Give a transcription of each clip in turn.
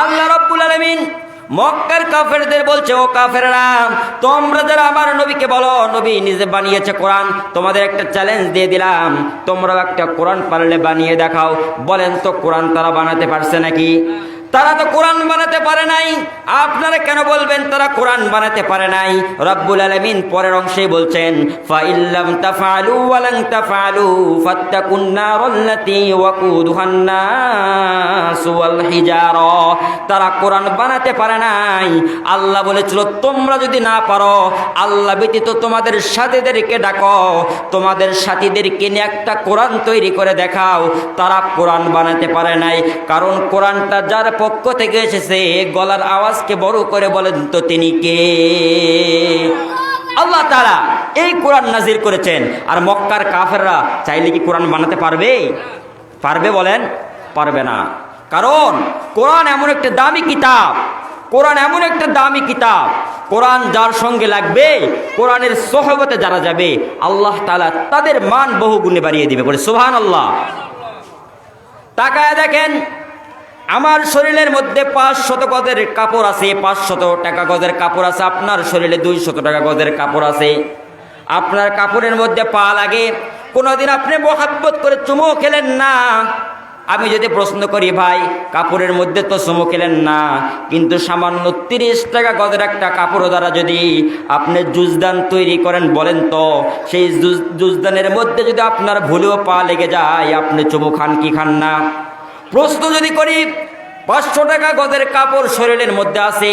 আল্লাহ রব্বুল আলমিন মক্কার কাফেরদের বলছে, ও কাফেররা, তোমরা যারা আমার নবীকে বলো, নবী নিজে বানিয়েছে কোরআন, তোমাদের একটা চ্যালেঞ্জ দিয়ে দিলাম। তোমরাও একটা কোরআন পারলে বানিয়ে দেখাও। বলেন তো, কোরআন তারা বানাতে পারছে নাকি? তারা তো কোরআন বানাতে পারে নাই। আপনারা কেন বলবেন তারা কোরআন বানাতে পারে নাই? রব্বুল আলামিন পরের অংশে বলছেন ফাইল্লাম তাফআলু ওয়ালান তাফআলু ফাত্তাকুন নারাল্লাতী ওয়াকুদুহান ওয়াল হিজারা। তারা কোরআন বানাতে পারে নাই। আল্লাহ বলেছিল, তোমরা যদি না পারো, আল্লাহ ব্যতীত তোমাদের সাথীদেরকে ডাকো। তোমাদের সাথীদেরকে নিয়ে একটা কোরআন তৈরি করে দেখাও। তারা কোরআন বানাতে পারে নাই। কারণ কোরআনটা যার পক্ষ থেকে এসেছে, গলার আওয়াজকে বড় করে বলেন তো তিনি কে? আল্লাহ তারা এই কোরআন নাজির করেছেন। আর মক্কার কাফেররা চাইলে কি কোরআন বানাতে পারবে? পারবে বলেন? পারবে না। কারণ কোরআন এমন একটা দামি কিতাব। কোরআন এমন একটা দামি কিতাব। কোরআন যার সঙ্গে লাগবে, কোরআনের সহবতে যারা যাবে, আল্লাহ তালা তাদের মান বহু গুণে বাড়িয়ে দিবে। বলে সোহান আল্লাহ তাকায় দেখেন আমার শরীরের মধ্যে পাঁচ শত গজের কাপড় আছে পাঁচ শত টাকা গজের কাপড় আছে, আপনার শরীরে দুই শত টাকা গজের কাপড় আছে। আপনার কাপড়ের মধ্যে পা লাগে, কোনোদিন আপনি মোহাব্বত করে চুমো খেলেন না। আমি যদি প্রশ্ন করি, ভাই, কাপড়ের মধ্যে তো চুমো খেলেন না, কিন্তু সামান্য তিরিশ টাকা গজের একটা কাপড় দ্বারা যদি আপনি জুজদান তৈরি করেন বলেন তো? সেই জুজ- জুজদানের মধ্যে যদি আপনার ভুলেও পা লেগে যায়, আপনি চুমো খান কি খান না? প্রশ্ন যদি করি পাঁচশো টাকা গদের কাপড় শরীরের মধ্যে আছে।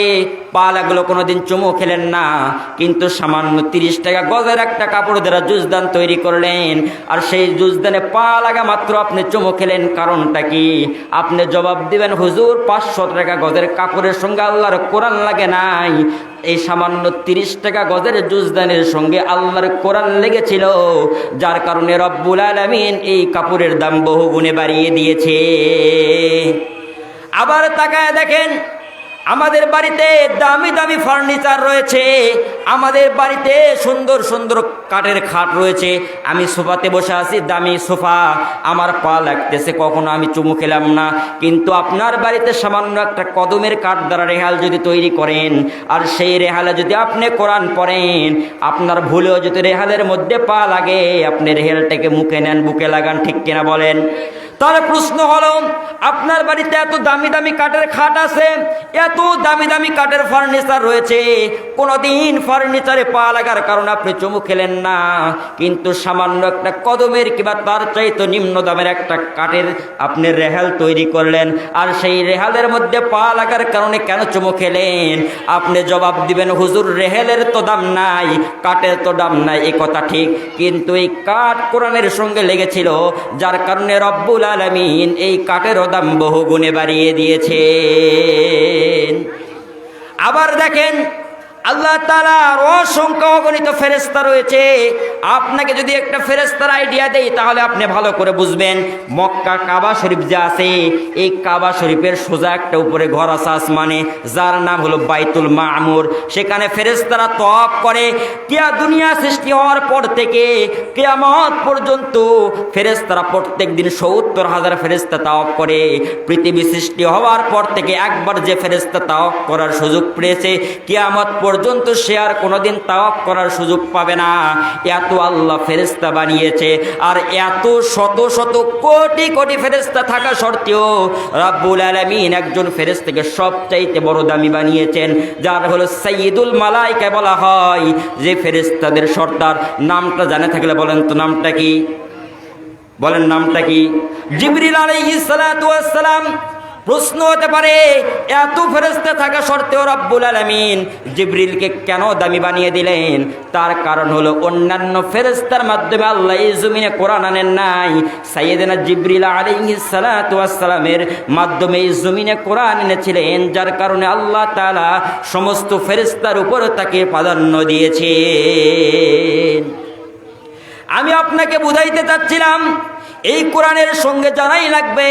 পা লাগল কোনোদিন চুমু খেলেন না। কিন্তু সামান্য তিরিশ টাকা গজের একটা কাপড় দ্বারা জুজদান তৈরি করলেন। আর সেই জুজদানে পা লাগা মাত্র আপনি চুমু খেলেন। কারণটা কি? আপনি জবাব দিবেন, হুজুর, পাঁচশো টাকা গজের কাপড়ের সঙ্গে আল্লাহর কোরআন লাগে নাই। এই সামান্য তিরিশ টাকা গজের জুজদানের সঙ্গে আল্লাহর কোরআন লেগেছিল। যার কারণে রব্বুল আলমিন এই কাপড়ের দাম বহু গুণে বাড়িয়ে দিয়েছে। আবার তাকায় দেখেন, আমাদের বাড়িতে দামি দামি ফার্নিচার রয়েছে, আমাদের বাড়িতে সুন্দর সুন্দর কাঠের খাট রয়েছে। আমি সোফাতে বসে আছি, দামি সোফা। আমার পা লাগতেছে, কখনো আমি চুমু খেলাম না। কিন্তু আপনার বাড়িতে সামান্য একটা কদমের কাঠ দ্বারা রেহাল যদি তৈরি করেন, আর সেই রেহালে যদি আপনি কোরআন পড়েন, আপনার ভুলেও যদি রেহালের মধ্যে পা লাগে, আপনি রেহালটাকে মুখে নেন, বুকে লাগান, ঠিক কিনা বলেন? তাহলে প্রশ্ন হলো, আপনার বাড়িতে এত দামি দামি কাঠের খাট আছে? এত দামি দামি কাঠের ফার্নিচার রয়েছে। কোনোদিন ফার্নিচারে পা লাগার কারণে আপনি চুমু খেলেন না। কিন্তু সামান্য একটা কদমের কিংবা তার চাইতে নিম্ন দামের একটা কাঠের আপনি রেহাল তৈরি করলেন। আর সেই রেহালের মধ্যে পা লাগার কারণে কেন চুমু খেলেন? আপনি জবাব দিবেন, হুজুর, রেহেলের তো দাম নাই, কাঠের তো দাম নাই। এ কথা ঠিক। কিন্তু এই কাঠ কোরআনের সঙ্গে লেগেছিল, যার কারণে রব্বুল আলমিন এই কাঠেরও দাম বহু গুণে বাড়িয়ে দিয়েছে আবার দেখেন আল্লাহ তালার অসংখ্য অগণিত ফেরেস্তা রয়েছে। আপনাকে যদি একটা ফেরেস্তার আইডিয়া দেই, তাহলে আপনি ভালো করে বুঝবেন। মক্কা কাবা শরীফ যে আছে, এই কাবা শরীফের সোজা একটা উপরে ঘর আছে আসমানে, যার নাম হলো বাইতুল মামুর। সেখানে ফেরেস্তারা তপ করে। কেয়া দুনিয়া সৃষ্টি হওয়ার পর থেকে, কেয়ামত পর্যন্ত ফেরেস্তারা প্রত্যেক দিন সত্তর হাজার ফেরেস্তা তাওয়াপ করে। পৃথিবী সৃষ্টি হওয়ার পর থেকে একবার যে ফেরেস্তা তাওয়াপ করার সুযোগ পেয়েছে, কিয়ামত পর্যন্ত সে আর কোনোদিন তাওয়াপ করার সুযোগ পাবে না। এত আল্লাহ ফেরেস্তা বানিয়েছে। আর এত শত শত কোটি কোটি ফেরেস্তা থাকা সত্ত্বেও রাব্বুল আলামিন একজন ফেরেস্তাকে সবচাইতে বড় দামি বানিয়েছেন, যার হলো সৈয়দুল মালাইকে বলা হয়। যে ফেরেস্তাদের সর্দার, নামটা জানে থাকলে বলেন তো নামটা কি? বলেন নামটা কি? জিবরিল আলাইহিস সালাতু ওয়াস সালাম প্রশ্ন হতে পারে, এত ফেরেস্তা থাকা সত্ত্বেও রব্বুল আলামিন জিবরিলকে কেন দামি বানিয়ে দিলেন? তার কারণ হলো অন্যান্য ফেরেস্তার মাধ্যমে আল্লাহ জমিনে কোরআন আনেন নাই। সাইয়েদেনা জিবরিল ওয়াস মাধ্যমে এই জমিনে কোরআন এনেছিলেন, যার কারণে আল্লাহ তাআলা সমস্ত ফেরেস্তার উপর তাকে প্রাধান্য দিয়েছে আমি আপনাকে বুঝাইতে চাচ্ছিলাম এই কোরআনের সঙ্গে যারাই লাগবে,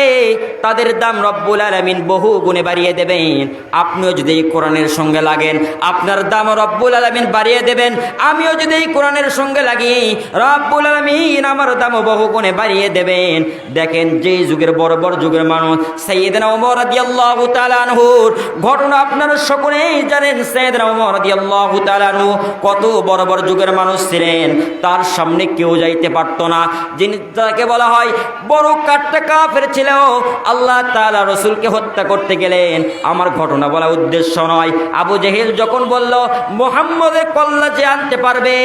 তাদের দাম রব্বুল আলমিন বহু গুণে বাড়িয়ে দেবেন। আপনিও যদি এই কোরআনের সঙ্গে লাগেন, আপনার দাম রব্বুল আলমিন বাড়িয়ে দেবেন। আমিও যদি এই কোরআনের সঙ্গে লাগি, রব্বুল আলমিন আমার দামও বহু গুণে বাড়িয়ে দেবেন। দেখেন যে যুগের বড় বড় যুগের মানুষ, সৈয়দনা ওমর রাদিয়াল্লাহু তাআলা আনহুর ঘটনা আপনারা সকলেই জানেন, সৈয়দনা ওমর রাদিয়াল্লাহু তাআলা আনহু কত বড় বড় যুগের মানুষ ছিলেন। তার সামনে কেউ যাইতে পারতো না। যিনি তাকে বলা হয় বড় কাটটা কাফের ছিল। আল্লাহ তাআলা রসুলকে হত্যা করতে গেলেন। আমার ঘটনা বলা উদ্দেশ্য নয়। আবু জেহেল যখন বলল, মোহাম্মদের কল্লা যে আনতে পারবে,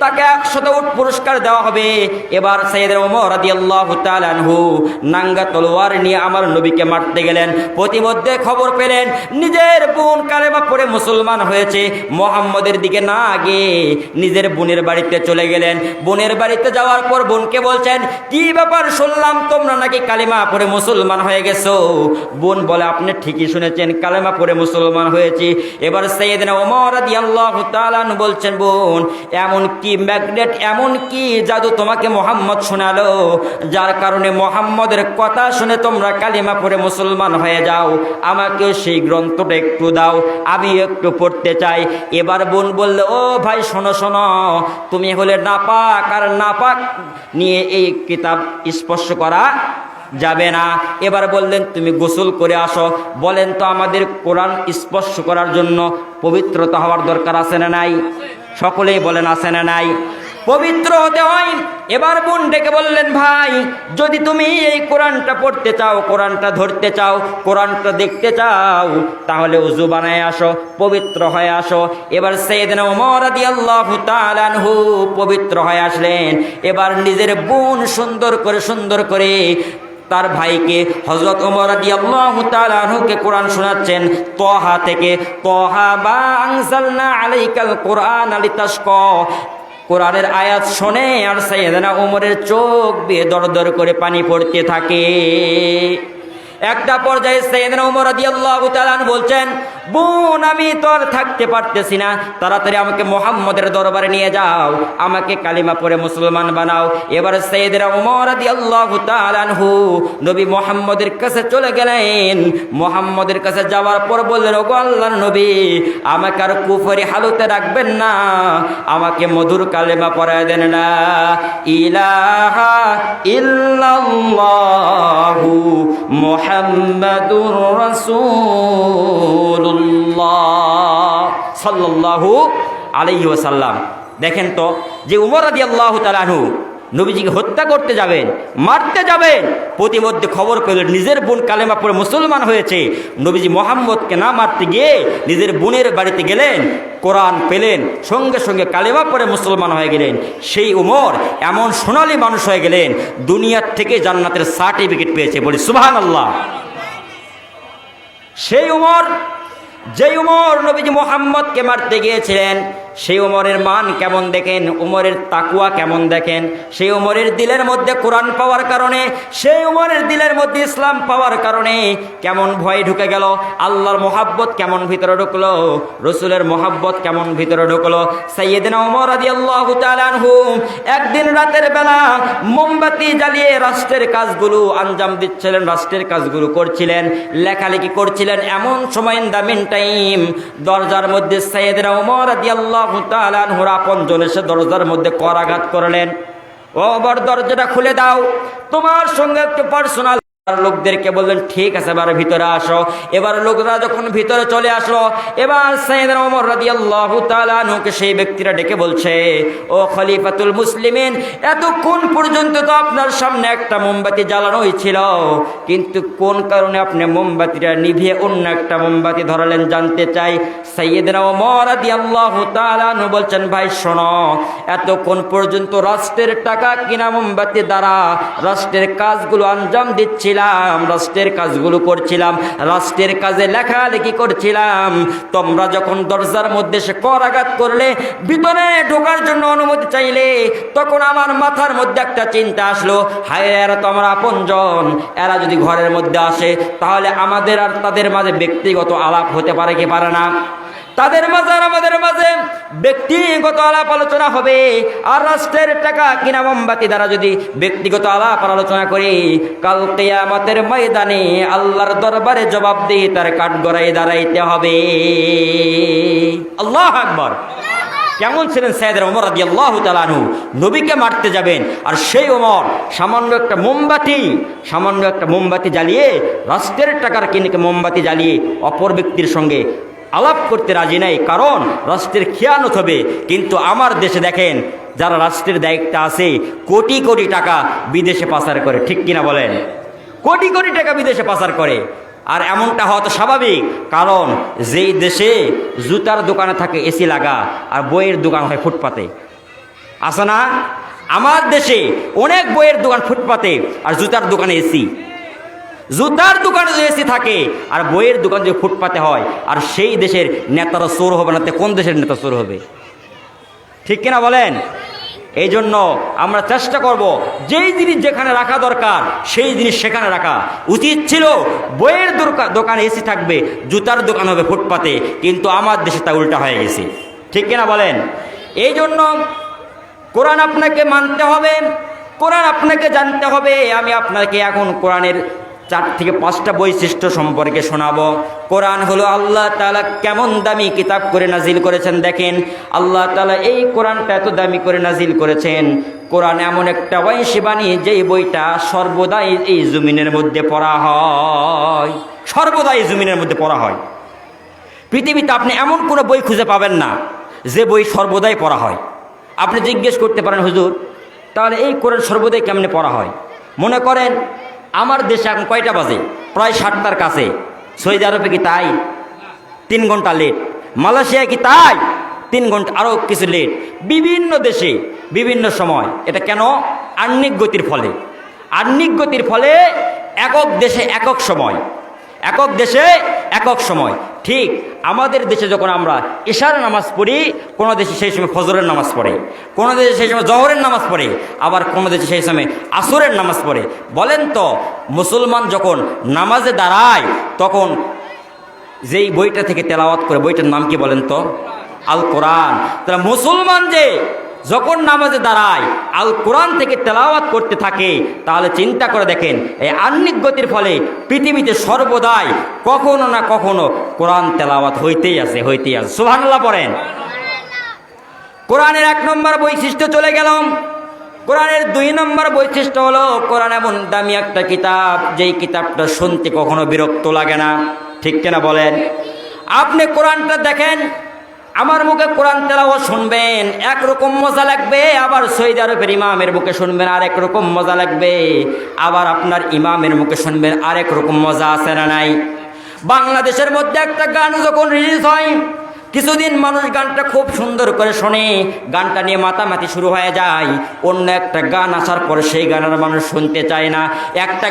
তাকে একশত উট পুরস্কার দেওয়া হবে। এবার সৈয়দের ওমর রাদিয়াল্লাহু তাআলা আনহু নাঙ্গা তলোয়ার নিয়ে আমার নবীকে মারতে গেলেন। প্রতিমধ্যে খবর পেলেন, নিজের বোন কালেমা পড়ে মুসলমান হয়েছে। মোহাম্মদের দিকে না গিয়ে নিজের বোনের বাড়িতে চলে গেলেন। বোনের বাড়িতে যাওয়ার পর বোনকে বলছেন, কি ব্যাপার শুনলাম তোমরা নাকি কালিমা পরে মুসলমান হয়ে গেছো। বোন বলে, আপনি ঠিকই শুনেছেন, কালিমা পরে মুসলমান হয়েছি। এবার সৈয়দিনা ওমর রাদিয়াল্লাহু তাআলা আনহু বলছেন, বোন, এমন কি ম্যাগনেট, এমন কি জাদু তোমাকে মোহাম্মদ শোনালো, যার কারণে মোহাম্মদের কথা শুনে তোমরা কালিমা পরে মুসলমান হয়ে যাও? আমাকেও সেই গ্রন্থটা একটু দাও, আমি একটু পড়তে চাই। এবার বোন বললে, ও ভাই, শোনো শোনো, তুমি হলে নাপাক, আর নাপাক নিয়ে এই কিতাব স্পর্শ করা যাবে না। এবার বললেন, তুমি গোসল করে আসো। বলেন তো, আমাদের কোরআন স্পর্শ করার জন্য পবিত্রতা হওয়ার দরকার আছে না নাই? সকলেই বলেন, আছে না নাই। পবিত্র হতে হয়। এবার বোন ডেকে বললেন, ভাই, যদি তুমি এই কোরআনটা পড়তে চাও, কোরআনটা ধরতে চাও, কোরআনটা দেখতে চাও, তাহলে উজু বানায় আসো, পবিত্র হয়ে আসো। এবার সেদিন ওমর রাদিয়াল্লাহু তাআলা আনহু পবিত্র হয়ে আসলেন। এবার নিজের বোন সুন্দর করে সুন্দর করে তার ভাইকে হজরত ওমর রাদিয়াল্লাহু তাআলা আনহুকে কোরআন শোনাচ্ছেন। তহা থেকে তহা বা আনজালনা আলাইকাল কোরআন লিতাশকা। কোরআনের আয়াত শোনে আর সাইয়েদানা ওমরের চোখ দিয়ে দর দর করে পানি পড়তে থাকে। একটা পর্যায়ে সাইয়েদানা ওমর রাদিয়াল্লাহু তাআলা বলছেন, বোন, আমি তো আর থাকতে পারতেছি না। তাড়াতাড়ি আমাকে মোহাম্মদের দরবারে নিয়ে যাও। আমাকে কালিমা পড়ে মুসলমান বানাও। এবার সৈয়দরা ওমর রাদিয়াল্লাহু তাআলা নবী মোহাম্মদের কাছে চলে গেলেন। মোহাম্মদের কাছে যাওয়ার পর বললেন, ওগো আল্লাহর নবী, আমাকে আর কুফরি হালতে রাখবেন না। আমাকে মধুর কালেমা পড়ায় দেন না। ইলাহা ইল্লাল্লাহু মুহাম্মাদুর রাসূলুল্লাহ সাল্লাল্লাহু আলাইহি ওয়াসাল্লাম। দেখেন তো যে উমর রাদিয়াল্লাহু তাআলা আনহু নবীজিকে হত্যা করতে যাবেন, মারতে যাবেন। প্রতিমধ্যে খবর পেলেন নিজের বোন কালেমা পড়ে মুসলমান হয়েছে। নবীজি মোহাম্মদকে না মারতে গিয়ে নিজের বোনের বাড়িতে গেলেন, কোরআন পেলেন, সঙ্গে সঙ্গে কালেমা পড়ে মুসলমান হয়ে গেলেন। সেই উমর এমন সোনালী মানুষ হয়ে গেলেন, দুনিয়ার থেকে জান্নাতের সার্টিফিকেট পেয়েছে বলি সুবহান আল্লাহ সেই উমর, যেই উমর নবীজি মোহাম্মদকে মারতে গিয়েছিলেন সেই উমরের মান কেমন দেখেন? উমরের তাকুয়া কেমন দেখেন? সেই উমরের দিলের মধ্যে কোরআন পাওয়ার কারণে, সেই উমরের দিলের মধ্যে ইসলাম পাওয়ার কারণে কেমন ভয় ঢুকে গেল? আল্লাহর মোহাব্বত কেমন ভিতরে ঢুকলো? রসুলের মোহাব্বত কেমন ভিতরে ঢুকলো? সৈয়দিন উমর আদি আল্লাহ একদিন রাতের বেলা মোমবাতি জ্বালিয়ে রাষ্ট্রের কাজগুলো আঞ্জাম দিচ্ছিলেন, রাষ্ট্রের কাজগুলো করছিলেন, লেখালেখি করছিলেন। এমন সময় ইন দ্য মিন টাইম দরজার মধ্যে সৈয়দরা উমর আদি আল্লাহ তালানহুর আপন জন এসে দরজার মধ্যে করাঘাত করলেন। ও আবার দরজাটা খুলে দাও। তোমার সঙ্গে একটু পার্সোনাল লোকদেরকে বললেন, ঠিক আছে, এবার ভিতরে আসো। এবার লোকরা যখন ভিতরে চলে আসলো, এবার সাইয়েদনা ওমর রাদিয়াল্লাহু তাআলা আনহুকে সেই ব্যক্তিরা ডেকে বলছে, ও খলিফাতুল মুসলিমিন, এতক্ষণ পর্যন্ত তো আপনার সামনে একটা মোমবাতি জ্বালানোই ছিল, কিন্তু কোন কারণে আপনি মোমবাতিটা নিভিয়ে অন্য একটা মোমবাতি ধরালেন জানতে চাই? সাইয়েদনা ওমর রাদিয়াল্লাহু তাআলা আনহু বলছেন, ভাই, শোনো, এতক্ষণ পর্যন্ত রাষ্ট্রের টাকা কিনা মোমবাতি দ্বারা রাষ্ট্রের কাজগুলো আঞ্জাম দিচ্ছিলাম রাষ্ট্রের কাজগুলো করছিলাম, রাষ্ট্রের কাজে লেখালেখি করছিলাম। তোমরা যখন দরজার মধ্যে সে কর আঘাত করলে, ভিতরে ঢোকার জন্য অনুমতি চাইলে, তখন আমার মাথার মধ্যে একটা চিন্তা আসলো, হায় এরা তো আমার আপনজন, এরা যদি ঘরের মধ্যে আসে, তাহলে আমাদের আর তাদের মাঝে ব্যক্তিগত আলাপ হতে পারে কি পারে না? তাদের মাঝে আর আমাদের মাঝে ব্যক্তিগত আলাপ আলোচনা হবে। আর রাষ্ট্রের টাকা কিনা মোমবাতি দ্বারা যদি ব্যক্তিগত আলাপ আলোচনা করি, কাল কেয়ামতের ময়দানে আল্লাহর দরবারে জবাব দিয়ে তার কাঠ গড়াই দাঁড়াইতে হবে। আল্লাহ আকবর। কেমন ছিলেন সাইদের ওমর রাজি আল্লাহ তালানু নবীকে মারতে যাবেন, আর সেই ওমর সামান্য একটা মোমবাতি, সামান্য একটা মোমবাতি জ্বালিয়ে রাষ্ট্রের টাকার কিনে মোমবাতি জ্বালিয়ে অপর ব্যক্তির সঙ্গে আলাপ করতে রাজি নাই। কারণ রাষ্ট্রের খেয়ানত হবে। কিন্তু আমার দেশে দেখেন, যারা রাষ্ট্রের দায়িত্বে আছে, কোটি কোটি টাকা বিদেশে পাচার করে। ঠিক কিনা বলেন? কোটি কোটি টাকা বিদেশে পাচার করে। আর এমনটা হওয়া তো স্বাভাবিক। কারণ যেই দেশে জুতার দোকানে থাকে এসি লাগা, আর বইয়ের দোকান হয় ফুটপাতে। আছে না? আমার দেশে অনেক বইয়ের দোকান ফুটপাতে, আর জুতার দোকানে এসি। জুতার দোকানে যদি এসি থাকে, আর বইয়ের দোকান যদি ফুটপাতে হয়, আর সেই দেশের নেতারা চোর হবে না কোন দেশের নেতা চোর হবে? ঠিক কিনা বলেন? এই জন্য আমরা চেষ্টা করব, যেই জিনিস যেখানে রাখা দরকার, সেই জিনিস সেখানে রাখা। উচিত ছিল বইয়ের দোকা- দোকানে এসি থাকবে, জুতার দোকান হবে ফুটপাতে, কিন্তু আমার দেশে তা উল্টা হয়ে গেছে। ঠিক কিনা বলেন? এই জন্য কোরআন আপনাকে মানতে হবে, কোরআন আপনাকে জানতে হবে, আমি আপনাকে এখন কোরআনের চার থেকে পাঁচটা বৈশিষ্ট্য সম্পর্কে শোনাবো। কোরআন হলো আল্লাহ তালা কেমন দামি কিতাব করে নাজিল করেছেন দেখেন। আল্লাহ তালা এই কোরআনটা এত দামি করে নাজিল করেছেন। কোরআন এমন একটা বয়সী বাণী যেই বইটা সর্বদাই এই জমিনের মধ্যে পড়া হয়। সর্বদাই এই জমিনের মধ্যে পড়া হয়। পৃথিবীতে আপনি এমন কোনো বই খুঁজে পাবেন না যে বই সর্বদাই পড়া হয়। আপনি জিজ্ঞেস করতে পারেন, হুজুর, তাহলে এই কোরআন সর্বদাই কেমনে পড়া হয়? মনে করেন আমার দেশে এখন কয়টা বাজে? প্রায় সাতটার কাছে। সৌদি আরবে কি তাই? তিন ঘণ্টা লেট মালয়েশিয়া কি তাই? তিন ঘণ্টা আরও কিছু লেট বিভিন্ন দেশে, বিভিন্ন সময়। এটা কেন? আর্নিক গতির ফলে। আর্নিক গতির ফলে একক দেশে একক সময়। একক দেশে একক সময়। ঠিক আমাদের দেশে যখন আমরা ইশার নামাজ পড়ি, কোনো দেশে সেই সময় ফজরের নামাজ পড়ে, কোনো দেশে সেই সময় জহরের নামাজ পড়ে, আবার কোনো দেশে সেই সময় আসরের নামাজ পড়ে। বলেন তো, মুসলমান যখন নামাজে দাঁড়ায়, তখন যেই বইটা থেকে তেলাওয়াত করে, বইটার নাম কি বলেন তো? আল কোরআন। তাহলে মুসলমান যে যখন নামাজে দাঁড়ায়, আল কোরআন থেকে তেলাওয়াত করতে থাকে, তাহলে চিন্তা করে দেখেন, এই আহ্নিক গতির ফলে পৃথিবীতে সর্বদাই কখনো না কখনো কোরআন তেলাওয়াত হইতেই আছে হইতেই আছে। সুবহানাল্লাহ পড়েন। কোরআনের এক নম্বর বৈশিষ্ট্য চলে গেলাম। কোরআনের দুই নম্বর বৈশিষ্ট্য হলো, কোরআন এমন দামি একটা কিতাব, যেই কিতাবটা শুনতে কখনো বিরক্ত লাগে না। ঠিক কিনা বলেন? আপনি কোরআনটা দেখেন আমার মুখে কোরআন তেলাও শুনবেন, একরকম মজা লাগবে, আবার সৈদ আরবের ইমামের মুখে শুনবেন আর রকম মজা লাগবে। আবার আপনার ইমামের মুখে শুনবেন, আরেক রকম মজা আছে না নাই? বাংলাদেশের মধ্যে একটা গান যখন রিলিজ হয়, কিছুদিন মানুষ গানটা খুব সুন্দর করে শোনে, গানটা নিয়ে মাতামাতি শুরু হয়ে যায়। অন্য একটা গান আসার পরে সেই গানের মানুষ শুনতে চায় না। একটা